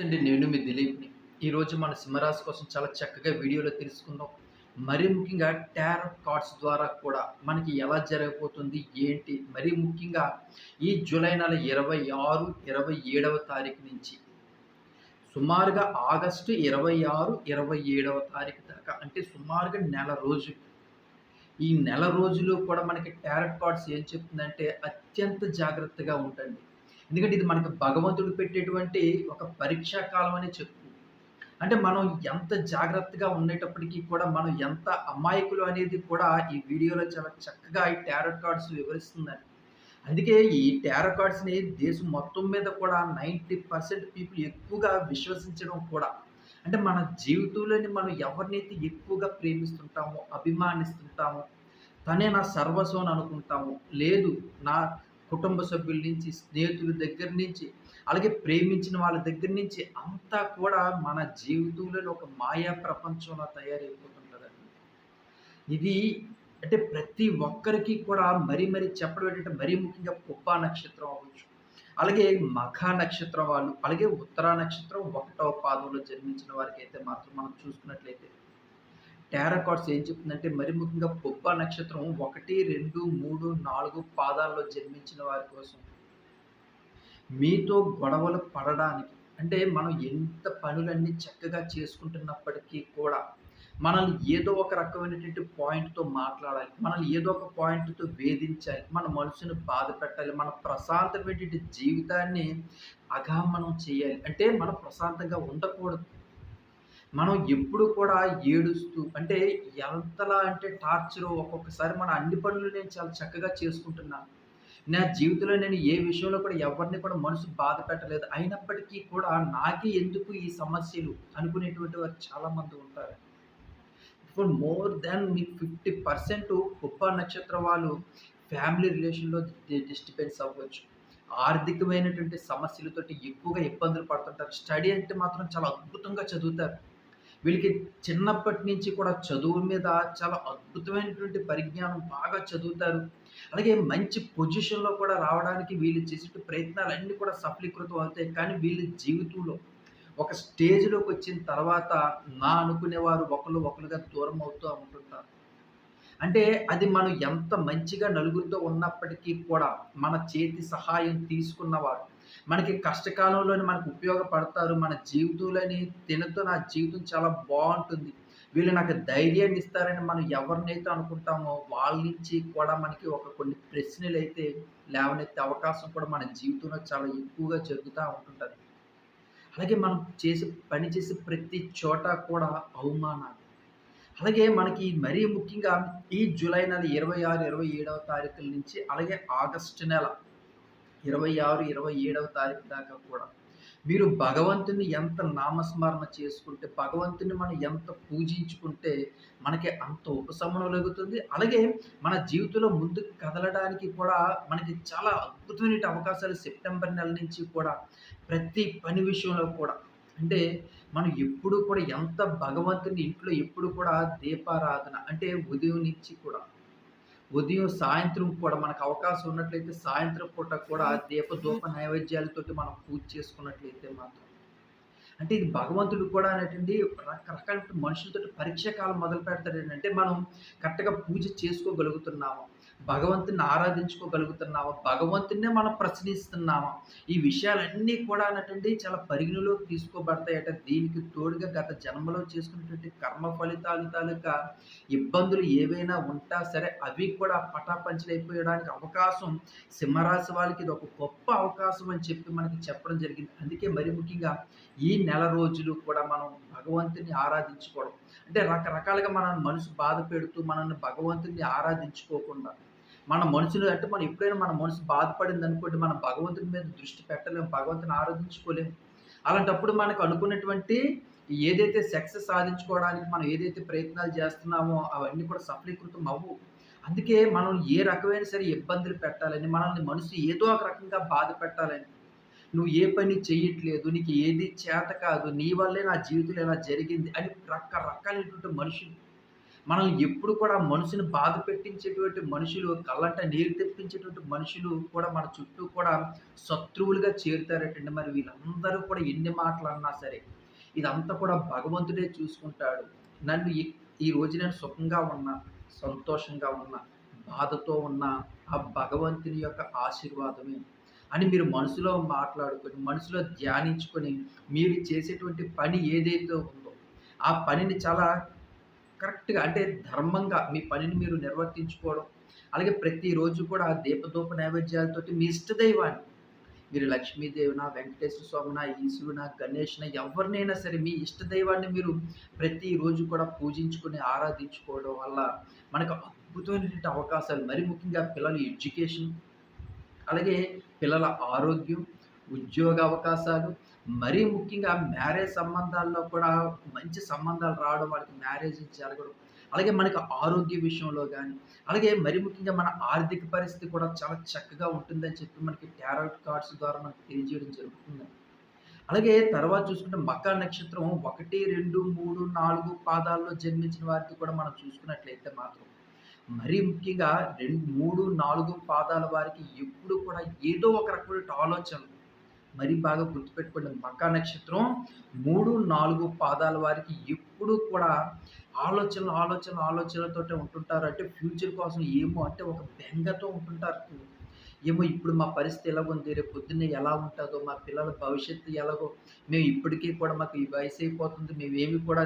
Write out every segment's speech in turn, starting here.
నమస్తే అండి. నేను మీ దిలీప్ని ఈరోజు మన సింహరాశి కోసం చాలా చక్కగా వీడియోలో తెలుసుకుందాం. మరీ ముఖ్యంగా టారో కార్డ్స్ ద్వారా కూడా మనకి ఎలా జరగబోతుంది ఏంటి? మరీ ముఖ్యంగా ఈ జూలై నెల ఇరవై ఆరు ఇరవై ఏడవ తారీఖు నుంచి సుమారుగా ఆగస్టు ఇరవై ఆరు ఇరవై ఏడవ తారీఖు దాకా అంటే సుమారుగా నెల రోజు ఈ నెల రోజులు కూడా మనకి టారట్ కార్డ్స్ ఏం చెప్తుందంటే అత్యంత జాగ్రత్తగా ఉండండి. ఎందుకంటే ఇది మనకు భగవంతుడు పెట్టేటువంటి ఒక పరీక్షా కాలం అనే చెప్పు. అంటే మనం ఎంత జాగ్రత్తగా ఉండేటప్పటికీ కూడా మనం ఎంత అమాయకులు అనేది కూడా ఈ వీడియోలో చాలా చక్కగా ఈ టారో కార్డ్స్ వివరిస్తుందని అందుకే ఈ టారో కార్డ్స్ని దేశం మొత్తం మీద కూడా నైంటీ పర్సెంట్ పీపుల్ ఎక్కువగా విశ్వసించడం కూడా. అంటే మన జీవితంలోని మనం ఎవరినైతే ఎక్కువగా ప్రేమిస్తుంటామో అభిమానిస్తుంటామో తనే నా సర్వస్వం అనుకుంటాము లేదు నా కుటుంబ సభ్యుల నుంచి స్నేహితుల దగ్గర నుంచి అలాగే ప్రేమించిన వాళ్ళ దగ్గర నుంచి అంతా కూడా మన జీవితంలో ఒక మాయా ప్రపంచంలో తయారైపోతుంటుందండి ఇది అంటే ప్రతి ఒక్కరికి కూడా మరీ మరీ చెప్పడం ఏంటంటే మరీ ముఖ్యంగా కుప్ప నక్షత్రం అవ్వచ్చు. అలాగే మఖ నక్షత్రం వాళ్ళు అలాగే ఉత్తరా నక్షత్రం ఒకటవ పాదంలో జన్మించిన వారికి అయితే మాత్రం మనం చూసుకున్నట్లయితే టారాకాట్స్ ఏం చెప్తుందంటే మరి ముఖ్యంగా పుబ్బ నక్షత్రం ఒకటి రెండు మూడు నాలుగు పాదాల్లో జన్మించిన వారి కోసం. మీతో గొడవలు పడడానికి అంటే మనం ఎంత పనులన్నీ చక్కగా చేసుకుంటున్నప్పటికీ కూడా మనల్ని ఏదో ఒక రకమైనటువంటి పాయింట్తో మాట్లాడాలి మనల్ని ఏదో ఒక పాయింట్తో వేధించాలి మన మనసును బాధ పెట్టాలి మన ప్రశాంతమైనటువంటి జీవితాన్ని అగామనం చేయాలి. అంటే మనం ప్రశాంతంగా ఉండకూడదు. మనం ఎప్పుడు కూడా ఏడుస్తూ అంటే ఎంతలా అంటే టార్చర్ ఒక్కొక్కసారి మన అన్ని పనులు నేను చాలా చక్కగా చేసుకుంటున్నాను నా జీవితంలో నేను ఏ విషయంలో కూడా ఎవరిని కూడా మనసు బాధ పెట్టలేదు. అయినప్పటికీ కూడా నాకే ఎందుకు ఈ సమస్యలు అనుకునేటువంటి వారు చాలామంది ఉంటారు. ఇప్పుడు మోర్ దాన్ మీకు ఫిఫ్టీ పర్సెంట్ గొప్ప నక్షత్ర వాళ్ళు ఫ్యామిలీ రిలేషన్లో డిస్టర్బెన్స్ అవ్వచ్చు. ఆర్థికమైనటువంటి సమస్యలతోటి ఎక్కువగా ఇబ్బందులు పడుతుంటారు. స్టడీ అంటే మాత్రం చాలా అద్భుతంగా చదువుతారు. వీళ్ళకి చిన్నప్పటి నుంచి కూడా చదువు మీద చాలా అద్భుతమైనటువంటి పరిజ్ఞానం బాగా చదువుతారు. అలాగే మంచి పొజిషన్లో కూడా రావడానికి వీళ్ళు చేసే ప్రయత్నాలు అన్నీ కూడా సఫలీకృతం అవుతాయి. కానీ వీళ్ళ జీవితంలో ఒక స్టేజ్లోకి వచ్చిన తర్వాత నా అనుకునేవారు ఒకరు ఒకరుగా దూరం అవుతూ ఉంటుంటారు. అంటే అది మనం ఎంత మంచిగా నలుగురితో ఉన్నప్పటికీ కూడా మన చేతి సహాయం తీసుకున్నవారు మనకి కష్టకాలంలోనే మనకు ఉపయోగపడతారు మన జీవితంలోని తినతో నా జీవితం చాలా బాగుంటుంది. వీళ్ళు నాకు ధైర్యాన్ని ఇస్తారని మనం ఎవరినైతే అనుకుంటామో వాళ్ళ నుంచి కూడా మనకి ఒక కొన్ని ప్రశ్నలు అయితే లేవనెత్తే అవకాశం కూడా మన జీవితంలో చాలా ఎక్కువగా జరుగుతూ ఉంటుంటుంది. అలాగే మనం చేసే పని చేసే ప్రతి చోట కూడా అవమానాలు. అలాగే మనకి మరీ ముఖ్యంగా ఈ జూలై నెల ఇరవై ఆరు ఇరవై ఏడవ తారీఖుల నుంచి అలాగే ఆగస్టు నెల ఇరవై ఆరు ఇరవై ఏడవ తారీఖు దాకా కూడా. మీరు భగవంతుని ఎంత నామస్మరణ చేసుకుంటే భగవంతుని మనం ఎంత పూజించుకుంటే మనకి అంత ఉపశమనం కలుగుతుంది అలాగే మన జీవితంలో ముందుకు కదలడానికి కూడా మనకి చాలా అద్భుతమైన అవకాశాలు సెప్టెంబర్ నెల నుంచి కూడా ప్రతి పని విషయంలో కూడా. అంటే మనం ఎప్పుడు కూడా ఎంత భగవంతుని ఇంట్లో ఎప్పుడు కూడా దీపారాధన అంటే ఉదయం నుంచి కూడా ఉదయం సాయంత్రం కూడా మనకు అవకాశం ఉన్నట్లయితే సాయంత్రం పూట కూడా దీపధూప నైవేద్యాలతోటి మనం పూజ చేసుకున్నట్లయితే మాత్రం. అంటే ఇది భగవంతుడు కూడా అనేటువంటి రకరకాల మనుషులతో పరీక్ష కాలం మొదలు పెడతాడు ఏంటంటే మనం కరెక్ట్గా పూజ చేసుకోగలుగుతున్నాము. భగవంతుని ఆరాధించుకోగలుగుతున్నామా భగవంతునే మనం ప్రశ్నిస్తున్నామా? ఈ విషయాలన్నీ కూడా అన్నటువంటి చాలా పరిగణలోకి తీసుకోబడతాయట. దీనికి తోడుగా గత జన్మలో చేసుకున్నటువంటి కర్మ ఫలితాలు తాలూకా ఇబ్బందులు ఏవైనా ఉంటా సరే అవి కూడా పటాపంచలైపోయడానికి అవకాశం సింహరాశి వాళ్ళకి ఇది ఒక గొప్ప అవకాశం అని చెప్పి మనకి చెప్పడం జరిగింది. అందుకే మరి ముఖ్యంగా ఈ నెల రోజులు కూడా మనం భగవంతుని ఆరాధించుకోవడం. అంటే రకరకాలుగా మనల్ని మనసు బాధ పెడుతూ మనల్ని భగవంతుని ఆరాధించుకోకుండా మన మనుషులు అంటే మనం ఎప్పుడైనా మన మనసు బాధపడింది అనుకోండి మనం భగవంతుని మీద దృష్టి పెట్టలేము భగవంతుని ఆరాధించుకోలేము అలాంటప్పుడు మనకు అనుకున్నటువంటి ఏదైతే సక్సెస్ సాధించుకోవడానికి మనం ఏదైతే ప్రయత్నాలు చేస్తున్నామో అవన్నీ కూడా సఫలీకృతం అవ్వు. అందుకే మనం ఏ రకమైన సరే ఇబ్బందులు పెట్టాలని మనల్ని మనసు ఏదో ఒక రకంగా బాధ పెట్టాలని నువ్వు ఏ పని చేయట్లేదు నీకు ఏది చేత కాదు నీ వల్లే నా జీవితంలో ఇలా జరిగింది అని రకరకాలైనటువంటి మనుషులు మనల్ని ఎప్పుడు కూడా మనసుని బాధ పెట్టించేటువంటి మనుషులు కళ్ళంట నీరు తెప్పించేటువంటి మనుషులు కూడా మన చుట్టూ కూడా శత్రువులుగా చేరుతారటండి. మరి వీళ్ళందరూ కూడా ఎన్ని మాటలు అన్నా సరే ఇదంతా కూడా భగవంతుడే చూసుకుంటాడు. నన్ను ఈ ఈ రోజు నేను సుఖంగా ఉన్నా సంతోషంగా ఉన్నా బాధతో ఉన్న ఆ భగవంతుని యొక్క ఆశీర్వాదమే అని మీరు మనసులో మాట్లాడుకొని మనసులో ధ్యానించుకొని మీరు చేసేటువంటి పని ఏదైతే ఉందో ఆ పనిని చాలా కరెక్ట్‌గా అంటే ధర్మంగా మీ పనిని మీరు నిర్వర్తించుకోవడం. అలాగే ప్రతిరోజు కూడా దీపదూప నైవేద్యాలతోటి మీ ఇష్టదైవాన్ని మీరు లక్ష్మీదేవినా, వెంకటేశ్వర స్వామినా, ఈశ్వరునా, గణేష్న ఎవరినైనా సరే మీ ఇష్టదైవాన్ని మీరు ప్రతిరోజు కూడా పూజించుకొని, ఆరాధించుకోవడం వల్ల మనకు అద్భుతమైనటువంటి అవకాశాలు మరి ముఖ్యంగా పిల్లల ఎడ్యుకేషన్, అలాగే పిల్లల ఆరోగ్యం, ఉద్యోగ అవకాశాలు మరీ ముఖ్యంగా మ్యారేజ్ సంబంధాల్లో కూడా మంచి సంబంధాలు రావడం, వాళ్ళకి మ్యారేజ్ జరగడం. అలాగే మనకి ఆరోగ్య విషయంలో కానీ అలాగే మరి ముఖ్యంగా మన ఆర్థిక పరిస్థితి కూడా చాలా చక్కగా ఉంటుందని చెప్పి మనకి టారోట్ కార్డ్స్ ద్వారా మనకు తెలియజేయడం జరుగుతుంది. అలాగే తర్వాత చూసుకుంటే మకా నక్షత్రం 1, 2, 3, 4 పాదాల్లో జన్మించిన వారికి కూడా మనం చూసుకున్నట్లయితే మాత్రం మరీ ముఖ్యంగా 2, 3, 4 పాదాల వారికి ఎప్పుడు కూడా ఏదో ఒక రకమైన ఆలోచనలు మరీ బాగా గుర్తుపెట్టుకోండి. మకా నక్షత్రం 3, 4 పాదాల వారికి ఎప్పుడూ కూడా ఆలోచనలు, ఆలోచనలు, ఆలోచనలతోటే ఉంటుంటారు. అంటే ఫ్యూచర్ కోసం ఏమో అంటే ఒక బెంగతో ఉంటుంటారు. ఏమో ఇప్పుడు మా పరిస్థితి ఎలాగుంది, రేపు పొద్దున్నే ఎలా ఉంటుందో మా పిల్లల భవిష్యత్తు ఎలాగో, మేము ఇప్పటికీ కూడా మాకు ఈ వయసైపోతుంది. మేమేమి కూడా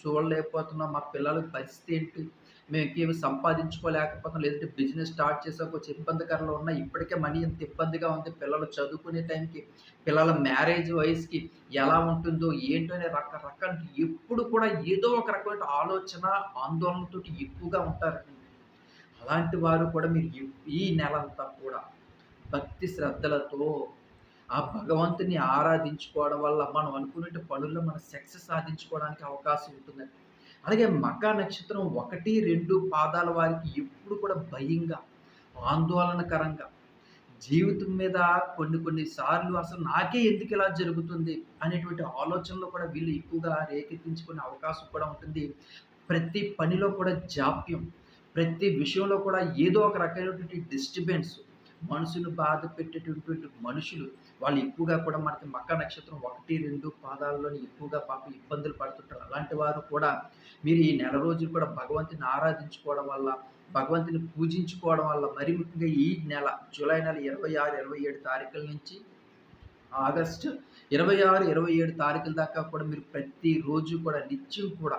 చూడలేకపోతున్నాం. మా పిల్లల పరిస్థితి ఏంటి? మేము ఇంకేమి సంపాదించుకోలేకపోతున్నాం. లేదంటే బిజినెస్ స్టార్ట్ చేసాక కొంచెం ఇబ్బందికరంలో ఉన్నా ఇప్పటికే మనీ ఇంత ఇబ్బందిగా ఉంది. పిల్లలు చదువుకునే టైంకి, పిల్లల మ్యారేజ్ వయసుకి ఎలా ఉంటుందో, ఏంటో అనే రకరకాల ఎప్పుడు కూడా ఏదో ఒక రకమైన ఆలోచన, ఆందోళనతోటి ఎక్కువగా ఉంటారండి. అలాంటి వారు కూడా మీరు ఈ నెలంతా కూడా భక్తి శ్రద్ధలతో ఆ భగవంతుని ఆరాధించుకోవడం వల్ల మనం అనుకున్న పనుల్లో మనం సక్సెస్ సాధించుకోవడానికి అవకాశం ఉంటుందండి. అలాగే మక నక్షత్రం 1, 2 పాదాల వారికి ఎప్పుడు కూడా భయంగా, ఆందోళనకరంగా, జీవితం మీద కొన్ని కొన్ని సార్లు అసలు నాకే ఎందుకు ఇలా జరుగుతుంది అనేటువంటి ఆలోచనలో కూడా వీళ్ళు ఎక్కువగా రేకెత్తించుకునే అవకాశం కూడా ఉంటుంది. ప్రతి పనిలో కూడా జాప్యం, ప్రతి విషయంలో కూడా ఏదో ఒక రకమైనటువంటి డిస్టర్బెన్స్, మనసును బాధ పెట్టేటటువంటి మనుషులు వాళ్ళు ఎక్కువగా కూడా మనకి మక్క నక్షత్రం 1, 2 పాదాల్లోని ఎక్కువగా పాపం ఇబ్బందులు పడుతుంటారు. అలాంటి వారు కూడా మీరు ఈ నెల రోజులు కూడా భగవంతుని ఆరాధించుకోవడం వల్ల, భగవంతుని పూజించుకోవడం వల్ల మరి ముఖ్యంగా ఈ నెల జూలై నెల 26, 27 తారీఖుల నుంచి ఆగస్టు 26, 27 తారీఖుల దాకా కూడా మీరు ప్రతిరోజు కూడా నిత్యం కూడా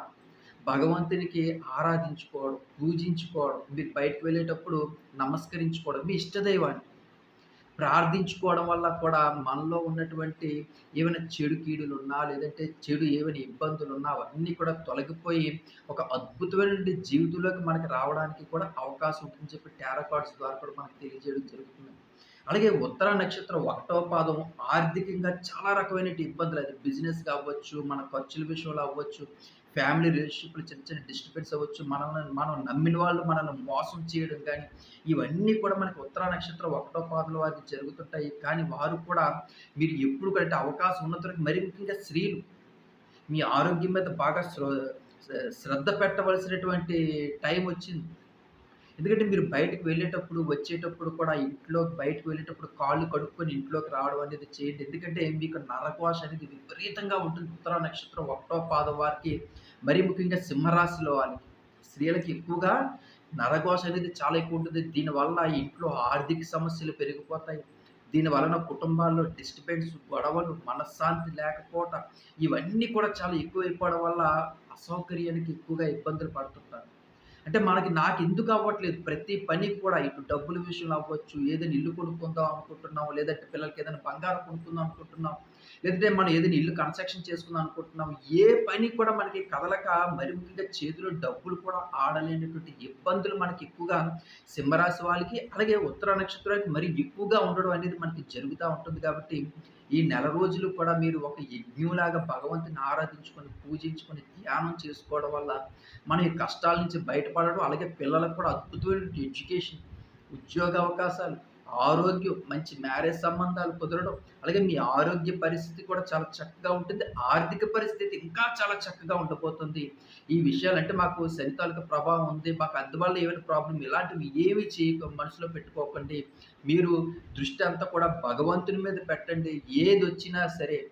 భగవంతునికి ఆరాధించుకోవడం, పూజించుకోవడం, మీరు బయటకు వెళ్ళేటప్పుడు నమస్కరించుకోవడం, మీ ఇష్టదైవాన్ని ప్రార్థించుకోవడం వల్ల కూడా మనలో ఉన్నటువంటి ఏమైనా చెడు కీడులు ఉన్నా లేదంటే చెడు ఏమైనా ఇబ్బందులు ఉన్నా అవన్నీ కూడా తొలగిపోయి ఒక అద్భుతమైనటువంటి జీవితంలోకి మనకి రావడానికి కూడా అవకాశం ఉంటుందని చెప్పి టారో కార్డ్స్ ద్వారా కూడా మనకు తెలియజేయడం జరుగుతుంది. అలాగే ఉత్తర నక్షత్రం ఒకటో పాదం ఆర్థికంగా చాలా రకమైన ఇబ్బందులు అది బిజినెస్ కావచ్చు, మన ఖర్చుల విషయంలో అవ్వచ్చు, ఫ్యామిలీ రిలేషన్షిప్లు చిన్న చిన్న డిస్టర్బెన్స్ అవ్వచ్చు. మనల్ని మనం నమ్మిన వాళ్ళు మనల్ని మోసం చేయడం కానీ ఇవన్నీ కూడా మనకి ఉత్తర నక్షత్రం ఒకటో పాదల వారికి జరుగుతుంటాయి. కానీ వారు కూడా మీరు ఎప్పుడు కంటే అవకాశం ఉన్నంతవరకు మరి ముఖ్యంగా స్త్రీలు మీ ఆరోగ్యం మీద బాగా శ్రద్ధ పెట్టవలసినటువంటి టైం వచ్చింది. ఎందుకంటే మీరు బయటకు వెళ్ళేటప్పుడు, వచ్చేటప్పుడు కూడా ఇంట్లో బయటకు వెళ్ళేటప్పుడు కాళ్ళు కడుక్కొని ఇంట్లోకి రావడం అనేది చేయండి. ఎందుకంటే మీకు నరఘోష అనేది విపరీతంగా ఉంటుంది. ఉత్తర నక్షత్రం ఒకటో పాదం వారికి మరీ ముఖ్యంగా సింహరాశిలో వాళ్ళకి. స్త్రీలకి ఎక్కువగా నరఘోష అనేది చాలా ఎక్కువ ఉంటుంది. దీనివల్ల ఇంట్లో ఆర్థిక సమస్యలు పెరిగిపోతాయి. దీని వలన కుటుంబాల్లో డిస్టర్బెన్స్, గొడవలు, మనశ్శాంతి లేకపోవటం ఇవన్నీ కూడా చాలా ఎక్కువైపోవడం వల్ల అసౌకర్యానికి ఎక్కువగా ఇబ్బందులు పడుతుంటారు. అంటే మనకి నాకు ఎందుకు అవ్వట్లేదు ప్రతి పని కూడా ఇటు డబ్బుల విషయంలో అవ్వచ్చు, ఏదైనా ఇల్లు కొనుక్కుందాం అనుకుంటున్నాం, లేదంటే పిల్లలకి ఏదైనా బంగారం కొనుక్కుందాం అనుకుంటున్నాం, లేదంటే మనం ఏదైనా ఇల్లు కన్‌స్ట్రక్షన్ చేసుకుందాం అనుకుంటున్నాం. ఏ పని కూడా మనకి కదలక మరి ముఖ్యంగా చేతిలో డబ్బులు కూడా ఆడలేనటువంటి ఇబ్బందులు మనకి ఎక్కువగా సింహరాశి వాళ్ళకి, అలాగే ఉత్తర నక్షత్రానికి మరి ఎక్కువగా ఉండడం అనేది మనకి జరుగుతూ ఉంటుంది కాబట్టి, ఈ నెల రోజులు కూడా మీరు ఒక యజ్ఞంలాగా భగవంతుని ఆరాధించుకొని, పూజించుకొని, ధ్యానం చేసుకోవడం వల్ల మన ఈ కష్టాల నుంచి బయటపడడం, అలాగే పిల్లలకు కూడా అద్భుతమైన ఎడ్యుకేషన్, ఉద్యోగ అవకాశాలు, ఆరోగ్యం, మంచి మ్యారేజ్ సంబంధాలు కుదరడం, అలాగే మీ ఆరోగ్య పరిస్థితి కూడా చాలా చక్కగా ఉంటుంది. ఆర్థిక పరిస్థితి ఇంకా చాలా చక్కగా ఉండబోతుంది. ఈ విషయాలంటే మాకు శని తాలూకా ప్రభావం ఉంది. మాకు అందువల్ల ఏమైనా ప్రాబ్లమ్ ఇలాంటివి ఏమి చేయక మనసులో పెట్టుకోకండి. మీరు దృష్టి అంతా కూడా భగవంతుని మీద పెట్టండి. ఏది వచ్చినా సరే,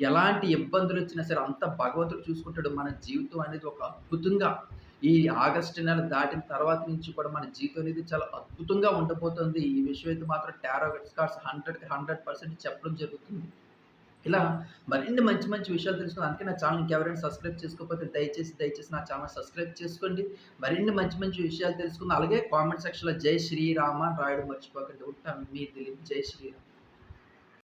ఎలాంటి ఇబ్బందులు వచ్చినా సరే అంత భగవంతుడు చూసుకుంటాడు. మన జీవితం అనేది ఒక అద్భుతంగా ఈ ఆగస్టు నెల దాటిన తర్వాత నుంచి కూడా మన జీవితం అనేది చాలా అద్భుతంగా ఉండబోతుంది. ఈ విషయం అయితే మాత్రం టారో కార్డ్స్ 100కి 100% చెప్పడం జరుగుతుంది. ఇలా మరిన్ని మంచి మంచి విషయాలు తెలుసుకుని అందుకే నా ఛానల్ ఇంకెవరైనా సబ్స్క్రైబ్ చేసుకోకపోతే దయచేసి, దయచేసి నా ఛానల్ సబ్స్క్రైబ్ చేసుకోండి. మరిన్ని మంచి మంచి విషయాలు తెలుసుకుందాం. అలాగే కామెంట్ సెక్షన్‌లో జై శ్రీరామ అని రాయడం మర్చిపోకండి. ఉంటాను. మీ దిలీప్. జై శ్రీరామ్.